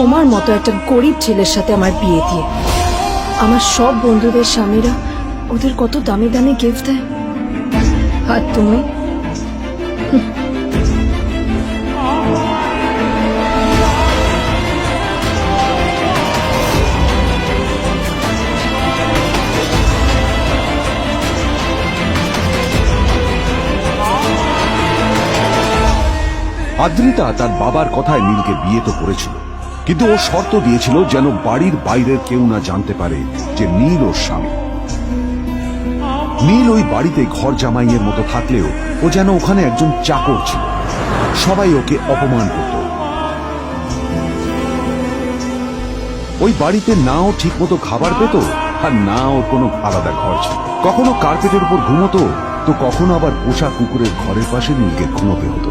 তোমার মতো একটা গরিব ছেলের সাথে আমার বিয়ে দিয়ে। আমার সব বন্ধুদের স্বামীরা ওদের কত দামি দামি গিফট দেয়। আর তুমি? আদ্রিতা তার বাবার কথায় নীলকে বিয়ে তো করেছিল। কিন্তু ও শর্ত দিয়েছিল যেন বাড়ির বাইরের কেউ না জানতে পারে যে নীল ওর স্বামী। নীল ওই বাড়িতে ঘর জামাইয়ের মতো থাকলেও ও যেন ওখানে একজন চাকর ছিল। সবাই ওকে অপমান করত। ওই বাড়িতে নাও ঠিকমতো খাবার পেত আর না ওর কোনো আলাদা ঘর ছিল। কখনো কার্পেটের উপর ঘুমতো তো কখনো আবার পোষা কুকুরের ঘরের পাশে নীলকে ঘুমোতে হতো।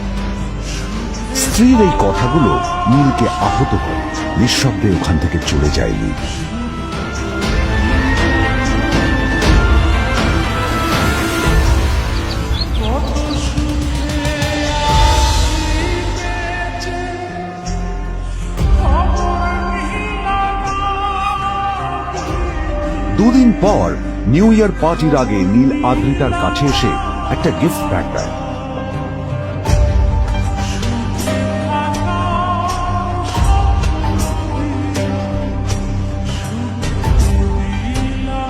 স্ত্রীর এই কথাগুলো নীলকে আহত করে। নিঃশব্দে ওখান থেকে চলে যায় নীল। দুদিন পর নিউ ইয়ার পার্টির আগে নীল আদ্রিতার কাছে এসে একটা গিফট ব্যাগ দেয়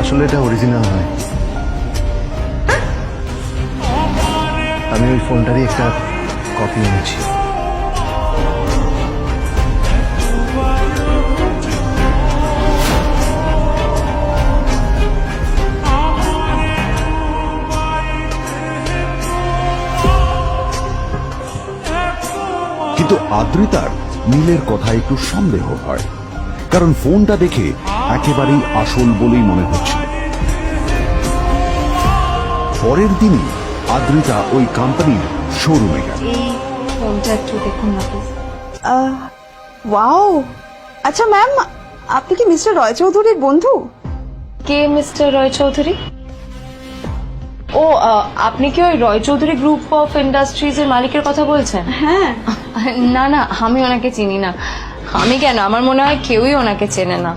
আসলে এটা অরিজিনাল নয়। আমি ওই ফোনটারই একটা কপি এনেছি। কিন্তু আদ্রিতার নীলের কথা একটু সন্দেহ হয়। কারণ ফোনটা দেখে একেবারেই আসল বলেই মনে হচ্ছিল। পরের দিনই আদ্রিতা ওই কোম্পানির শোরুমে গেল। ওয়াও! আচ্ছা ম্যাম আপনি কি মিস্টার রয় চৌধুরীর বন্ধু? কে মিস্টার রয় চৌধুরী? ও আপনি কি ওই Roy Chowdhury group of industries এর মালিকের কথা বলছেন? হ্যাঁ। না না আমি ওনাকে চিনি না। আমি কেন? আমার মনে হয় কেউই ওনাকে চেনে না।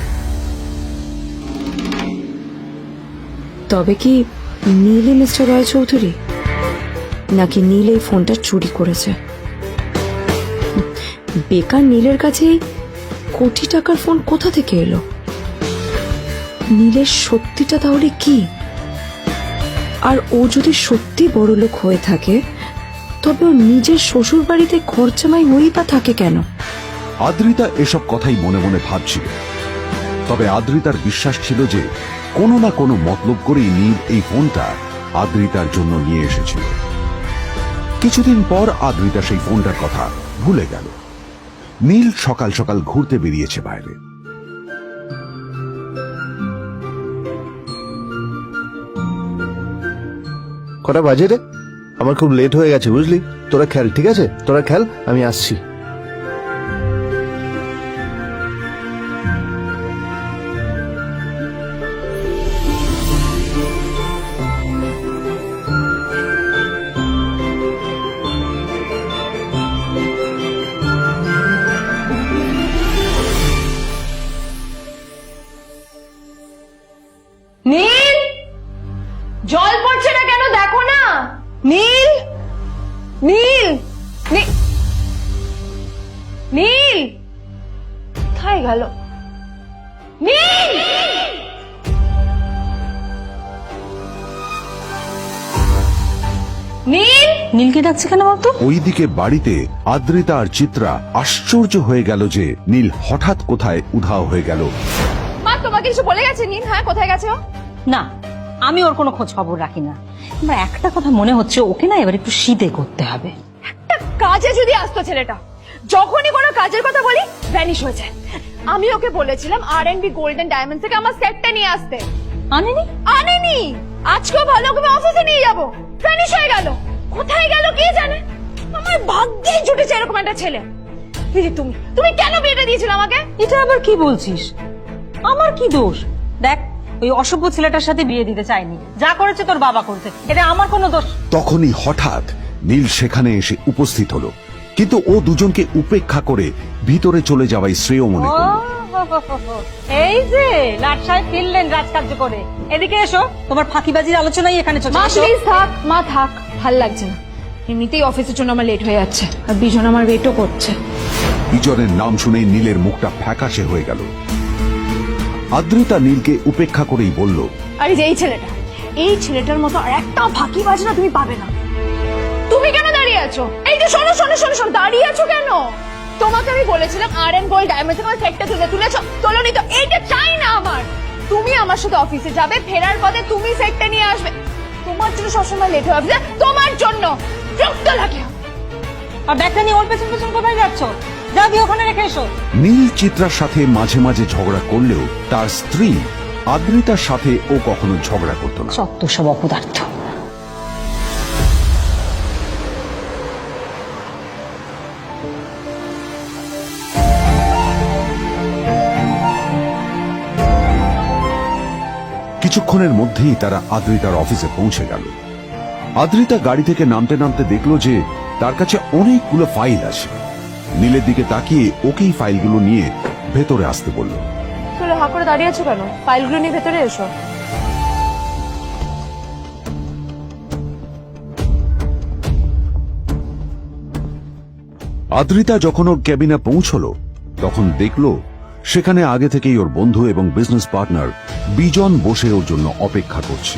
তবে কি নীলই মিস্টার রয় চৌধুরী? নাকি নীল এই ফোনটা চুরি করেছে? বেকার নীলের কাছে কোটি টাকার ফোন কোথা থেকে এলো? নীলের সত্যিটা তাহলে কি? আর ও যদি সত্যি বড় লোক হয়ে থাকে, তবে ও নিজের শ্বশুর বাড়িতে খরচামাই হয়েই বা থাকে কেন? আদ্রিতা এসব কথাই মনে মনে ভাবছিল। তবে আদ্রিতার বিশ্বাস ছিল যে কোনো না কোনো মতলব করেই নীল এই ফোনটা আদ্রিতার জন্য নিয়ে এসেছিল। কিছুদিন পর আদ্রিতা সেই ফোনটার কথা ভুলে গেল। নীল সকাল সকাল ঘুরতে বেরিয়েছে বাইরে। কটা বাজে রে? আমার খুব লেট হয়ে গেছে, বুঝলি? তোরা খেল, ঠিক আছে? তোরা খেল, আমি আসছি। জল পড়ছে না কেন দেখো না। নীল নীল নীল। কোথায় গেল? নীল! নীল! নীলকে ডাকছে কেন বলতো? ওইদিকে বাড়িতে আদ্রিতা আর চিত্রা আশ্চর্য হয়ে গেল যে নীল হঠাৎ কোথায় উধাও হয়ে গেল। মা তোমাকে কিছু বলে গেছে নীল? হ্যাঁ কোথায় গেছে ও? না আমি ওর কোনো খোঁজ খবর রাখি না। আমার একটা কথা মনে হচ্ছে ওকে না এবার একটু শীতে করতে হবে। একটা কাজে যদি আসতো ছেলেটা যখনই কোনো কাজের কথা বলি ভ্যানিশ হয়ে যায়। আমি ওকে বলেছিলাম R and B golden diamond থেকে আমার সেটটা নিয়ে আসতে। আনেনি? আনেনি। আজকেও ভালো করে অফিসে নিয়ে যাব। ভ্যানিশ হয়ে গেল। কোথায় গেল কে জানে? আমার ভাগ্যেই জুটেছে এরকম একটা ছেলে। দিদি তুমি তুমি কেন বিয়েটা দিয়েছিলে আমাকে? এটা আবার কি বলছিস? আমার কি দোষ? দেখ ওই অসভ্য ছেলেটার সাথে বিয়ে দিতে চাইনি। যা করেছে তোর বাবা করতে এটা আমার কোনো দোষ। তখনই হঠাৎ নীল সেখানে এসে উপস্থিত হলো। কিন্তু ও দুজনকে উপেক্ষা করে ভিতরে চলে যাওয়াই শ্রেয় মনে করল। এই যে লাট সাহেব ফিরলেন রাজকার্য করে। এদিকে এসো তোমার ফাঁকিবাজির আলোচনাই এখানে চলছে। মা প্লিজ থাক মা থাক ভালো লাগছে না। এমনিতেই অফিসের জন্য আমার লেট হয়ে যাচ্ছে। আর বিজন আমার ওয়েটও করছে। বিজনের নাম শুনে নীলের মুখটা ফ্যাকাশে হয়ে গেল। আদ্রিতা নীলকে উপেক্ষা করেই বলল আরে যে এই ছেলেটা এই ছেলেটার মতো আর একটা ফাঁকি বাজনা তুমি পাবে না। তুমি কেন দাঁড়িয়ে আছো? এই যে শোনো শোনো শোনো শোনো দাঁড়িয়ে আছো কেন? তোমাকে আমি বলেছিলাম আর এন গোল্ড ডায়মন্ড তোমার সেটটা তুলে তুলেছো তোলোনি তো এইটা চাই না আমার। তুমি আমার সাথে অফিসে যাবে ফেরার পথে তুমি সেটটা নিয়ে আসবে। তোমার জন্য সবসময় লেট অফিসে তোমার জন্য। বিরক্ত লাগে। আর ব্যাগটা নিয়ে ওর পেছন পেছন কোথায় যাচ্ছ? যা ওখানে রেখে এসো। নীল চিত্রার সাথে মাঝে মাঝে ঝগড়া করলেও তার স্ত্রী আদ্রিতার সাথে ও কখনো ঝগড়া করত না। সত্য সব অপদার্থ। কিছুক্ষণের মধ্যেই তারা আদ্রিতার অফিসে পৌঁছে গেল। আদ্রিতা গাড়ি থেকে নামতে নামতে দেখল যে তার কাছে অনেকগুলো ফাইল আছে। নীলের দিকে তাকিয়ে ওকেই ফাইলগুলো নিয়ে ভেতরে আসতে বলল। তুমি হা করে দাঁড়িয়ে আছো কেন? ফাইলগুলো নিয়ে ভেতরে এসো। আদ্রিতা যখন ওর ক্যাবিনে পৌঁছলো তখন দেখল সেখানে আগে থেকেই ওর বন্ধু এবং বিজনেস পার্টনার বিজন বসে ওর জন্য অপেক্ষা করছে।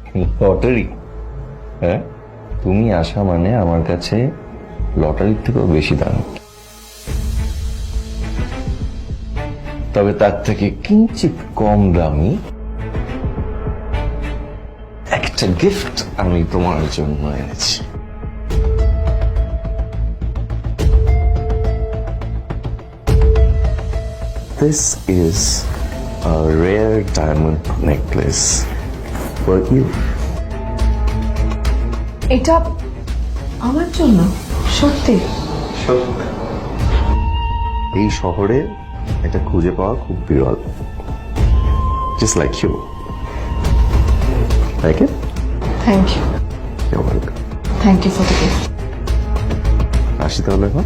লটারি হ্যাঁ? তুমি আসা মানে আমার কাছে লটারির থেকেও বেশি দাম। তবে তার থেকে কিঞ্চিত কম দামি একটা গিফট আমি তোমার জন্য এনেছি। This is a rare diamond necklace for you. এটা আমার জন্য সত্যি। এই শহরে এটা খুঁজে পাওয়া খুব বিরল। Just like you like it thank you thank you for the gift আসি তাহলে এখন।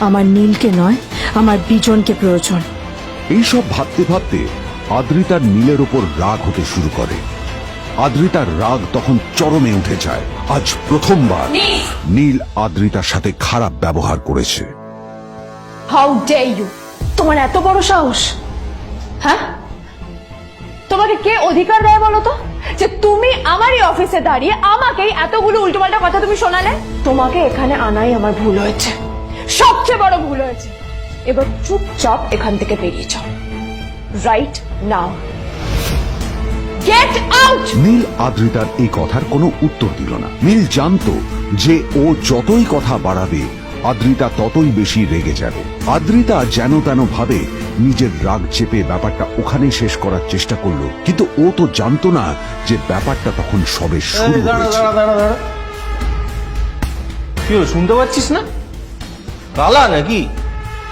আমার নীলকে নয় আমার বিজনকে প্রয়োজন। এইসব ভাবতে ভাবতে আদ্রিতার নীলের ওপর রাগ হতে শুরু করে। আদ্রিতার রাগ তখন চরমে উঠে যায়। আজ প্রথমবার নীল! আদ্রিতার সাথে খারাপ ব্যবহার করেছে। হাউ ডে ইউ তোমার এত বড় সাহস? হ্যাঁ? তোমাকে কে অধিকার দেয় বলো তো? যে তুমি আমারই অফিসে দাঁড়িয়ে আমাকেই এতগুলো উল্টোপাল্টা কথা তুমি শোনালে? তোমাকে এখানে আনাই আমার ভুল হয়েছে। সবচেয়ে বড় ভুল হয়েছে। এবার চুপচাপ এখান থেকে বেরিয়ে যাও। Right now get out Neel আদ্রিতার এই কথার কোনো উত্তর দিল না। নীল জানতো যে ও যতই কথা বাড়াবে আদ্রিতা ততই বেশি রেগে যাবে। আদ্রিতা যেন তেন ভাবে নিজের রাগ চেপে ব্যাপারটা ওখানেই শেষ করার চেষ্টা করল। কিন্তু ও তো জানতো না যে ব্যাপারটা তখন সবে শুরু হয়েছে। কি শুনতে পাচ্ছিস না? কালা নাকি?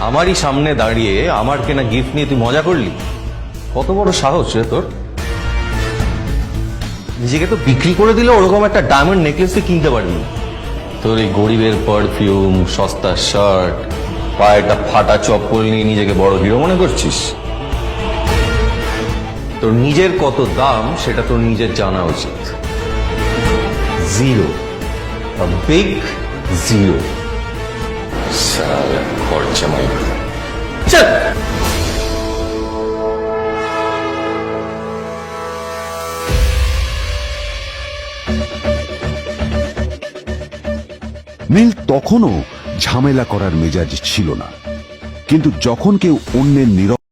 আমারই সামনে দাঁড়িয়ে আমার কেনা গিফট নিয়ে তুই মজা করলি? কত বড় সাহস রে তোর। নিজেকে তো বিক্রি করে দিলে ওরকম একটা ডায়মন্ড নেকলেস তুই কিনতে পারবি। তোর এই গরিবের পারফিউম সস্তা শার্ট পায়ে একটা ফাটা চপ্পল নিয়ে নিজেকে বড় হিরো মনে করছিস? তোর নিজের কত দাম সেটা তোর নিজের জানা উচিত। জিরো বিগ জিরো খরচা মাই চল নীল তখনও ঝামেলা করার মেজাজ ছিল না। কিন্তু যখন কেউ অন্যের নীরব